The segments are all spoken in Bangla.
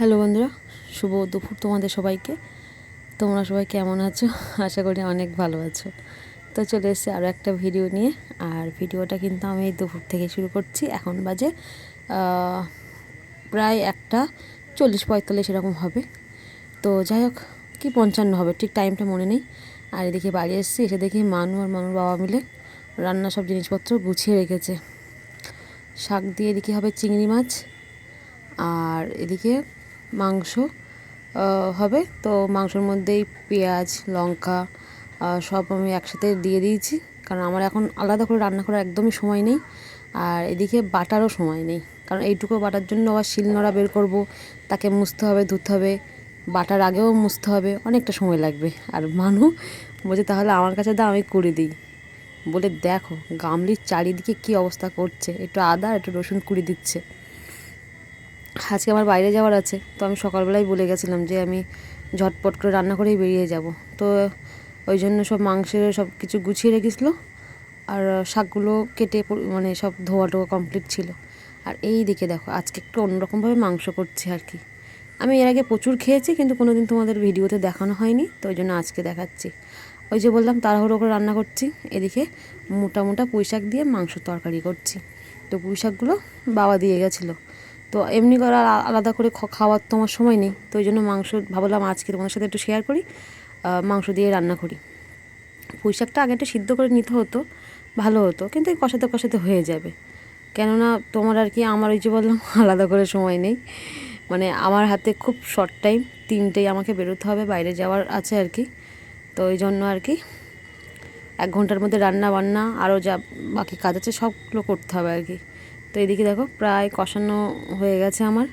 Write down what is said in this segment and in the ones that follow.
হ্যালো বন্ধুরা, শুভ দুপুর তোমাদের সবাইকে। তোমরা সবাই কেমন আছো? আশা করি অনেক ভালো আছো। তো চলে এসেছি আরও একটা ভিডিও নিয়ে। আর ভিডিওটা কিন্তু আমি দুপুর থেকে শুরু করছি। এখন বাজে প্রায় একটা চল্লিশ পঁয়তাল্লিশ এরকম হবে। তো যাই হোক, কি পঞ্চান্ন হবে? ঠিক টাইমটা মনে নেই। আর এদিকে বাড়ি এসেছি, এসে দেখি মানু আর মানুর বাবা মিলে রান্না সব জিনিসপত্র গুছিয়ে রেখেছে। শাক দিয়ে এদিকে হবে চিংড়ি মাছ। আর এদিকে মাংস হবে। তো মাংসর মধ্যেই পেঁয়াজ, লঙ্কা সব আমি একসাথে দিয়ে দিয়েছি। কারণ আমার এখন আলাদা করে রান্না করার একদমই সময় নেই। আর এদিকে বাটারও সময় নেই। কারণ এইটুকু বাটার জন্য আবার শিলনোড়া বের করব। তাকে মুছতে হবে, ধুতে হবে। বাটার আগেও মুছতে হবে। অনেকটা সময় লাগবে। আর মানু বলছে, তাহলে আমার কাছে দাও, আমি করে দিই। বলে, দেখো, গামলির চারিদিকে কি অবস্থা করছে? একটু আদা একটু রসুন কুড়ি দিচ্ছে। আজকে আমার বাইরে যাওয়ার আছে, তো আমি সকালবেলায় বলে গেছিলাম যে আমি ঝটপট করে রান্না করেই বেরিয়ে যাব। তো ওই জন্য সব মাংসের সব কিছু গুছিয়ে রেখেছিলো আর শাকগুলো কেটে মানে সব ধোয়া টোয়া কমপ্লিট ছিল। আর এই দিকে দেখো, আজকে একটু অন্যরকমভাবে মাংস করছি আর কি। আমি এর আগে প্রচুর খেয়েছি, কিন্তু কোনো দিন তোমাদের ভিডিওতে দেখানো হয়নি, তো ওই জন্য আজকে দেখাচ্ছি। ওই যে বললাম, তাড়াহুড়ো করে রান্না করছি, এদিকে মোটা মোটা পুঁই শাক দিয়ে মাংস তরকারি করছি। তো পুঁই শাকগুলো বাবা দিয়ে গেছিল। তো এমনি করে আলাদা করে খাওয়ার তো আমার সময় নেই, তো ওই জন্য মাংস ভাবলাম আজকে তোমাদের সাথে একটু শেয়ার করি মাংস দিয়ে রান্না করি। পুঁই শাকটা আগে একটু সিদ্ধ করে নিতে হতো, ভালো হতো, কিন্তু কষাতে কষাতে হয়ে যাবে। কেননা তোমার আর কি, আমার ওই যে বললাম, আলাদা করে সময় নেই। মানে আমার হাতে খুব শর্ট টাইম তিনটেই আমাকে বেরোতে হবে, বাইরে যাওয়ার আছে আর কি। তো ওই জন্য আর কি, এক ঘণ্টার মধ্যে রান্না বান্না আরও যা বাকি কাজ আছে, সবগুলো করতে হবে আর কি। তো এদিকে দেখো প্রায় কষানো হয়ে গেছে আমার।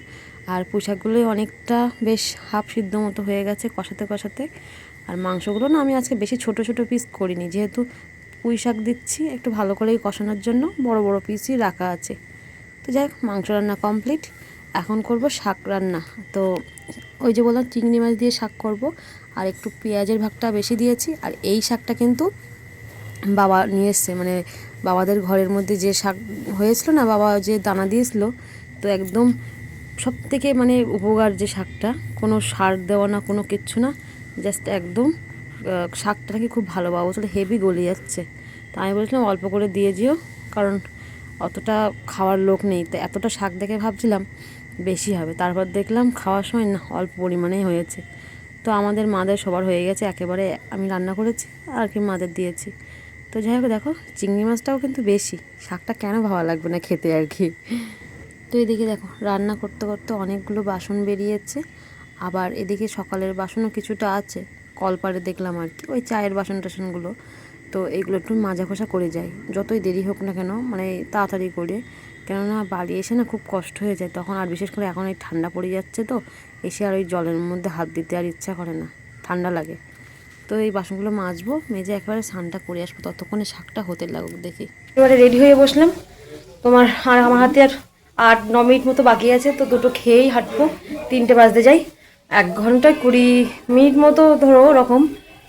আর পোশাকগুলোই অনেকটা বেশ হাফ সিদ্ধ মতো হয়ে গেছে কষাতে কষাতে। আর মাংসগুলো না আমি আজকে বেশি ছোট ছোট পিস করিনি, যেহেতু পুঁই শাক দিচ্ছি একটু ভালো করেই কষানোর জন্য, বড় বড় পিসই রাখা আছে। তো যাই মাংস রান্না কমপ্লিট এখন করব শাক রান্না। তো ওই যে বললাম, চিংড়ি মাছ দিয়ে শাক করব। আর একটু পেঁয়াজের ভাগটা বেশি দিয়েছি। আর এই শাকটা কিন্তু বাবা নিয়ে এসছে মানে বাবাদের ঘরের মধ্যে যে শাক হয়েছিল না, বাবা যে দানা দিয়েছিল, তো একদম সব থেকে মানে উপকার যে শাকটা, কোনো সার দেওয়া না, কোনো কিচ্ছু না জাস্ট একদম শাকটা নাকি খুব ভালো। বাবা বলছিল, হেভি গলে যাচ্ছে। তা আমি বলেছিলাম, অল্প করে দিয়ে যেও, কারণ অতটা খাওয়ার লোক নেই। তো এতটা শাক দেখে ভাবছিলাম, বেশি হবে। তারপর দেখলাম, খাওয়ার সময় না, অল্প পরিমাণেই হয়েছে। তো আমাদের মাদের সবার হয়ে গেছে, একেবারে আমি রান্না করেছি, আর কি মাদের দিয়েছি। তো যাই হোক, দেখো, চিংড়ি মাছটাও কিন্তু বেশি। শাকটা কেন ভালো লাগবে না খেতে আর কি? তো এদিকে দেখো, রান্না করতে করতে অনেকগুলো বাসন বেরিয়েছে। আবার এদিকে সকালের বাসনও কিছুটা আছে, কলপারে দেখলাম আর কি, ওই চায়ের বাসন টাসনগুলো। তো এইগুলো একটু মাজা ঘষা করে যাই, যতই দেরি হোক না কেন মানে তাড়াতাড়ি করে। কেননা বাড়ি এসে না খুব কষ্ট হয়ে যায়, তখন আর বিশেষ করে এখন এই ঠান্ডা পড়ে যাচ্ছে তো, এসে আর ওই জলের মধ্যে হাত দিতে আর ইচ্ছা করে না, ঠান্ডা লাগে। তো এই বাসনগুলো মাজবো মেজে একবারে স্নানটা করে আসব ততক্ষণে শাকটা হতে লাগুক দেখি। এবারে রেডি হয়ে বসলাম। তোমার আর আমার হাতে আর আট ন মিনিট মতো বাকি আছে তো দুটো খেয়েই হাঁটবো। তিনটে বাজতে যাই। এক ঘন্টায় কুড়ি মিনিট মতো ধরো ওরকম।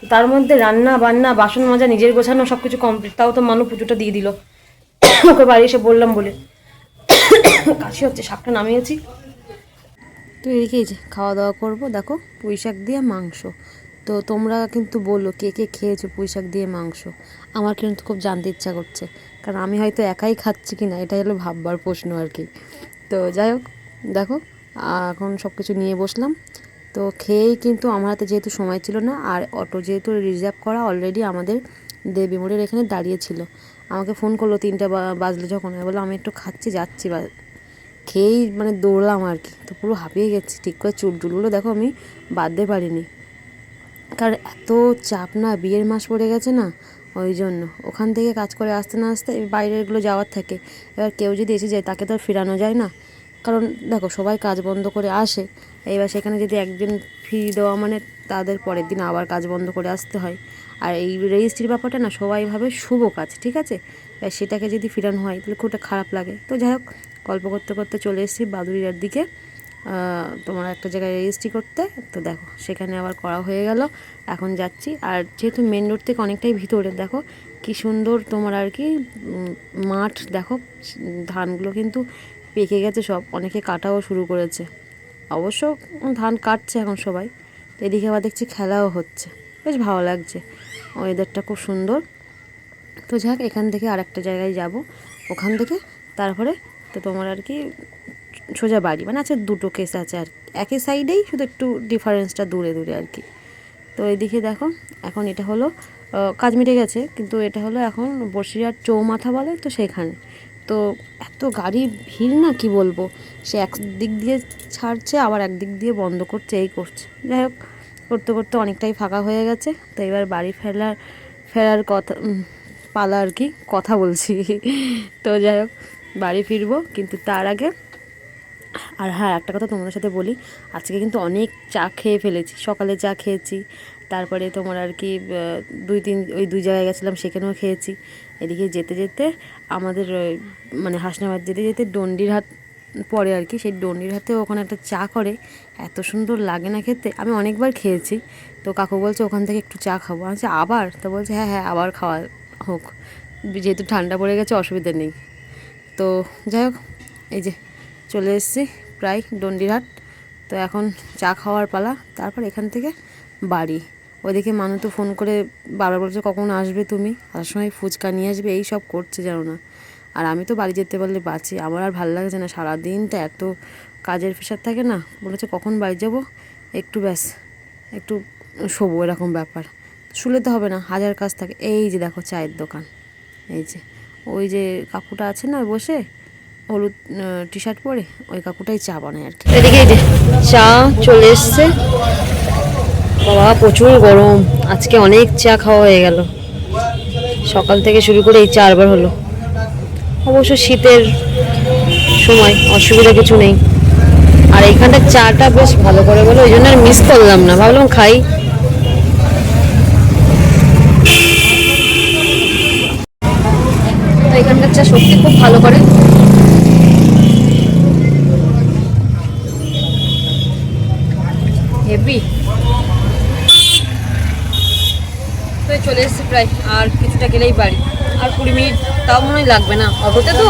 তার মধ্যে রান্না বান্না বাসন মাজা নিজের গোছানো সব কিছু কমপ্লিট তাও তো মানু পুজোটা দিয়ে দিল। ওকে বাড়ি এসে বললাম বলে। কাশি হচ্ছে শাকটা নামিয়েছি। তো এদিকে খাওয়া দাওয়া করব। দেখো পুঁই শাক দিয়ে মাংস। তো তোমরা কিন্তু বলো কে কে খেয়েছো পুঁই শাক দিয়ে মাংস। আমার কিন্তু খুব জানতে ইচ্ছা করছে। কারণ আমি হয়তো একাই খাচ্ছি কি না এটাই হলো ভাববার প্রশ্ন আর কি। তো যাই হোক, দেখো, এখন সব কিছু নিয়ে বসলাম। তো খেয়েই কিন্তু আমার হাতে যেহেতু সময় ছিল না, আর অটো যেহেতু রিজার্ভ করা অলরেডি আমাদের দেবী মোড়ের এখানে দাঁড়িয়ে ছিল আমাকে ফোন করল তিনটা বাজলো যখন। আমি বললাম, আমি একটু খাচ্ছি, যাচ্ছি বা খেয়েই মানে দৌড়লাম আর কি। তো পুরো হাঁপিয়ে গেছি, ঠিক করে চুলটুলগুলো দেখো আমি বাঁধতে পারিনি। কারণ এত চাপ না, বিয়ের মাস পড়ে গেছে না, ওই জন্য। ওখান থেকে কাজ করে আসতে না আসতে বাইরেরগুলো যাওয়ার থাকে। এবার কেউ যদি এসে যায়, তাকে তো আর ফেরানো যায় না। কারণ দেখো, সবাই কাজ বন্ধ করে আসে। এবার সেখানে যদি একদিন ফি দেওয়া মানে তাদের পরের দিন আবার কাজ বন্ধ করে আসতে হয়। আর এই রেজিস্ট্রির ব্যাপারটা না, সবাই ভাবে শুভ কাজ, ঠিক আছে? এবার সেটাকে যদি ফিরানো হয়, তাহলে খুব একটা খারাপ লাগে। তো যাই হোক, গল্প করতে করতে চলে এসেছি বাদুরিয়ার দিকে। তোমার একটা জায়গায় রেজিস্ট্রি করতে। তো দেখো, সেখানে আবার করা হয়ে গেল। এখন যাচ্ছি। আর যেহেতু মেন রোড থেকে অনেকটাই ভিতরে, দেখো, কি সুন্দর তোমার আর কি মাঠ, দেখো, ধানগুলো কিন্তু পেকে গেছে সব। অনেকে কাটাও শুরু করেছে। অবশ্য ধান কাটছে এখন সবাই। তো এদিকে আবার দেখছি খেলাও হচ্ছে। বেশ ভালো লাগছে। ওয়েদারটা খুব সুন্দর। তো যাক, এখান থেকে আর একটা জায়গায় যাব। ওখান থেকে, তারপরে তো তোমার আর কি সোজা বাড়ি মানে আছে দুটো কেস আছে আর। একই সাইডেই শুধু একটু ডিফারেন্সটা দূরে দূরে আর কি। তো এইদিকে দেখো, এখন এটা হলো কাজ মিটে গেছে, কিন্তু এটা হলো এখন বসিরহাট চৌমাথা বলে, তো সেখানে। তো এত গাড়ি ভিড় না, কি বলব? সে এক দিক দিয়ে ছাড়ছে, আবার একদিক দিয়ে বন্ধ করছে, এই করছে। যাই হোক, করতে করতে অনেকটাই ফাঁকা হয়ে গেছে। তো এবার বাড়ি ফেরার ফেরার কথা পালা আর কি, কথা বলছি। তো যাই হোক, বাড়ি ফিরবো, কিন্তু তার আগে আর হ্যাঁ একটা কথা তোমাদের সাথে বলি, আজকে কিন্তু অনেক চা খেয়ে ফেলেছি। সকালে চা খেয়েছি, তারপরে তোমার আর কি দুই তিন, ওই দুই জায়গায় গেছিলাম, সেখানেও খেয়েছি। এদিকে যেতে যেতে আমাদের মানে হাসনাবাদ যেতে যেতে ডন্ডির হাট পরে আর কি। সেই ডন্ডির হাতে ওখানে একটা চা করে। এত সুন্দর লাগে না খেতে। আমি অনেকবার খেয়েছি। তো কাকু বলছে, ওখান থেকে একটু চা খাব। আমি আবার? তো বলছে হ্যাঁ হ্যাঁ আবার খাওয়া হোক। যেহেতু ঠান্ডা পড়ে গেছে, অসুবিধা নেই। তো যাই হোক, এই যে চলে এসেছি প্রায় ডন্ডিরহাট। তো এখন চা খাওয়ার পালা, তারপর এখান থেকে বাড়ি। ওইদিকে মানু তো ফোন করে বারবার বলছে, কখন আসবে তুমি? আসার সময় ফুচকা নিয়ে আসবে, এই সব করছে জানো না। আর আমি তো বাড়ি যেতে পারলে বাঁচি। আমার আর ভালো লাগছে না, সারাদিনটা এত কাজের প্রেশার থাকে না। বলেছে, কখন বাড়ি যাব? একটু ব্যাস, একটু শোবো এরকম ব্যাপার। শুলে তো হবে না, হাজার কাজ থাকে। এই যে দেখো চায়ের দোকান, এই যে। ওই যে কাকুটা আছে না বসে হলুদ টি শার্ট পরে ওই কাকুটাই চা বানায় আর কি। এদিকে চা চলে এসছে। বাবা, প্রচুর গরম। আজকে অনেক চা খাওয়া হয়ে গেল। সকাল থেকে শুরু করে এই চারবার হলো। অবশ্য শীতের সময় অসুবিধা কিছু নেই। আর এইখানটার চাটা বেশ ভালো করে বলো, ওই জন্য আর মিস করলাম না। ভাবলাম খাই। এখানকার চা সত্যি খুব ভালো করে। চলে এসেছি প্রায় আর কিছুটা গেলেই বাড়ি। আর কুড়ি মিনিট তাও মনে লাগবে না। অটোতে তো।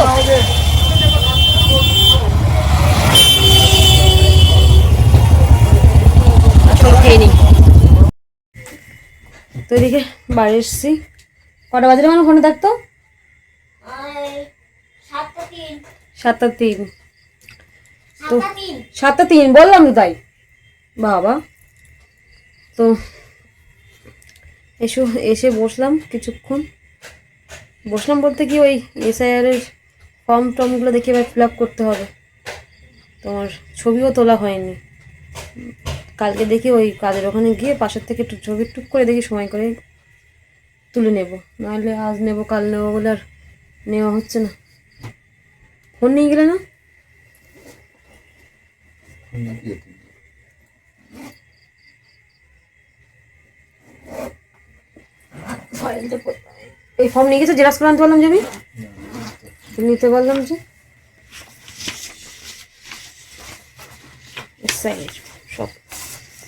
খেয়ে নিই। তো এদিকে বাড়ি এসেছি। কটা বাজে মানে ফোনে থাকতো সাতটা তিন। তো সাতটা তিন বললাম তো তাই। বাবা। তো এসো, এসে বসলাম কিছুক্ষণ। বসলাম বলতে কি ওই এসআইআর এর ফর্ম টর্মগুলো দেখে এবার ফিল আপ করতে হবে। তোমার ছবিও তোলা হয়নি। কালকে দেখি ওই কাজের ওখানে গিয়ে পাশের থেকে একটু ছবি টুক করে দেখি, সময় করে তুলে নেব। নাহলে আজ নেব, কাল নেব বলে আর নেওয়া হচ্ছে না। ফোন নিয়ে গেলে না? এই ফর্ম নিয়ে গেছে? জেরক্স করে আনতে পারলাম যে আমি? নিতে পারলাম যে। সাইড সব।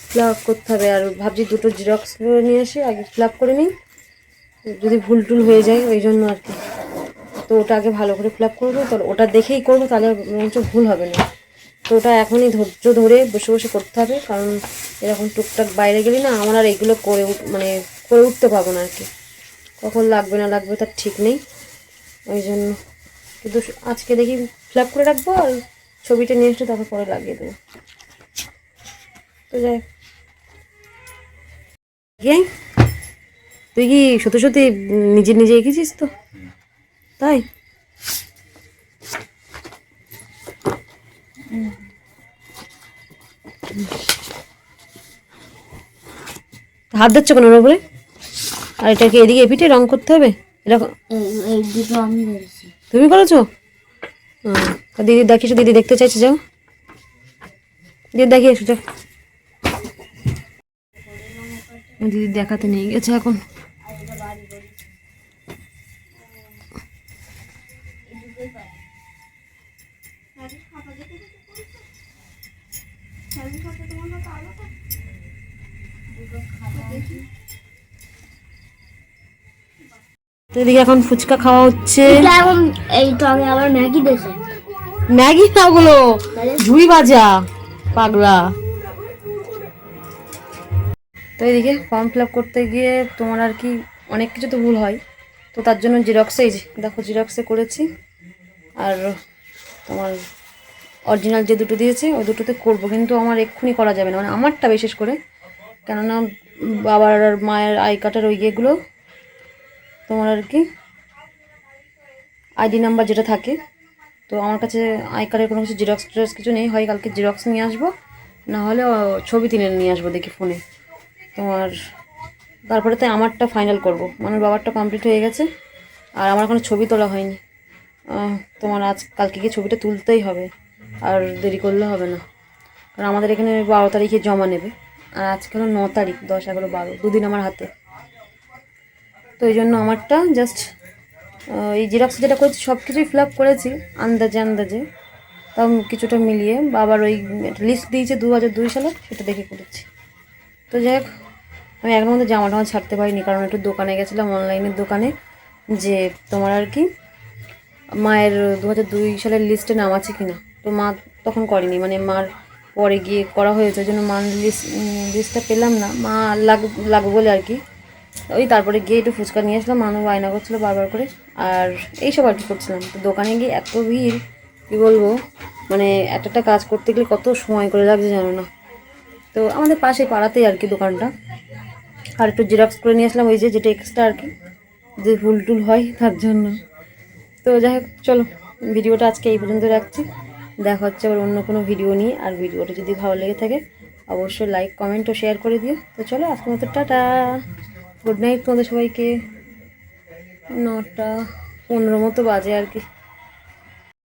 ফিল আপ করতে হবে। আর ভাবছি দুটো জেরক্স করে নিয়ে আসি। আগে ফিল আপ করে নিই। যদি ভুল টুল হয়ে যায়, ওই জন্য আর কি। তো ওটা আগে ভালো করে ফিল আপ করব। তো ওটা দেখেই করব, তাহলে মঞ্চ ভুল হবে না। তো ওটা এখনই ধৈর্য ধরে বসে বসে করতে হবে। কারণ এরকম টুকটাক বাইরে গেলে না, আমার আর এগুলো করে মানে করে উঠতে পারব না আর কি। কখন লাগবে না লাগবে তার ঠিক নেই। ওই জন্য। কিন্তু আজকে দেখি ফিল আপ করে রাখব আর ছবিটা নিয়ে এসে তারপর পরে লাগিয়ে দেবো। তো যাই? তুই কি সত্যি সত্যি নিজে নিজে এঁকেছিস তো? তাই? হাত দিচ্ছ কেন ওর উপরে আর এটাকে এদিকে এপিটে রং করতে হবে? এরকম? তুমি করেছ? দিদি দেখিস দিদি দেখতে চাইছে যাও। দিদি দেখিয়ে এসো যাও। দিদি দেখাতে নিয়ে গেছে এখন। তো এদিকে এখন ফুচকা খাওয়া হচ্ছে। এখন এই তো আমি আবার ম্যাগি দেখে। ম্যাগি না ওগুলো? ঝুড়ি ভাজা পাগলা। তো এদিকে ফর্ম ফিল আপ করতে গিয়ে তোমার আর কি অনেক কিছু তো ভুল হয়। তো তার জন্য জিরক্সে দেখো জিরক্সে করেছি। আর তোমার অরিজিনাল যে দুটো দিয়েছে ওই দুটোতে করব। কিন্তু আমার এক্ষুনি করা যাবে না। মানে আমারটা বিশেষ করে। কেননা বাবার আর মায়ের আই কার্ডের ওই ইয়েগুলো তোমার আর কি? আইডি নাম্বার যেটা থাকে। তো আমার কাছে আই কার্ডের কোনো কিছু জেরক্স টেরক্স কিছু নেই। হয় কালকে জেরক্স নিয়ে আসব। না হলে ছবি তুলে নিয়ে আসব দেখি ফোনে তোমার তারপরে তাই আমারটা ফাইনাল করব। মানে বাবারটা কমপ্লিট হয়ে গেছে। আর আমার কোনো ছবি তোলা হয়নি। তোমার আজ কালকে গিয়ে ছবিটা তুলতেই হবে। আর দেরি করলে হবে না। কারণ আমাদের এখানে বারো তারিখে জমা নেবে। আর আজকে হলো ন তারিখ, দশ, এগারো, বারো। দুদিন আমার হাতে। তো এই জন্য আমারটা জাস্ট এই জেরক্স যেটা করেছি সব কিছুই ফিল আপ করেছি, আন্দাজে আন্দাজে। তাও কিছুটা মিলিয়ে বাবার ওই লিস্ট দিয়েছে দু হাজার দুই সালে, সেটা দেখে করেছি। তো যাই হোক, আমি এখনও মধ্যে জামা টামা ছাড়তে পারিনি, কারণ একটু দোকানে গেছিলাম অনলাইনের দোকানে, যে তোমার আর কি, মায়ের দু হাজার দুই সালের লিস্টে নাম আছে কি না তো মা তখন করেনি মানে মার পরে গিয়ে করা হয়েছে, ওই জন্য মার লিস্ট লিস্টটা পেলাম না। মা লাগ, লাগবে বলে আর কি ওই তারপরে গিয়ে একটু ফুচকা নিয়ে আসলাম মানুষ বায়না করছিল বারবার করে। আর এইসব আর কি করছিলাম। তো দোকানে গিয়ে এত ভিড়, কী বলব? মানে একটা একটা কাজ করতে গেলে কত সময় করে লাগছে জানো না। তো আমাদের পাশে পাড়াতেই আর কি দোকানটা। আর একটু জেরক্স করে নিয়ে আসলাম, ওই যে যেটা এক্সট্রা আর কি। যে ফুল টুল হয় তার জন্য। তো যাই হোক, চলো, ভিডিওটা আজকে এই পর্যন্ত রাখছি। দেখা হচ্ছে আবার অন্য কোনো ভিডিও নিয়ে। আর ভিডিওটা যদি ভালো লেগে থাকে, অবশ্যই লাইক কমেন্ট ও শেয়ার করে দিও। তো চলো, আজকের মতো টাটা। গুড নাইট তোমাদের সবাইকে। নটা পনেরো মতো বাজে আর কি।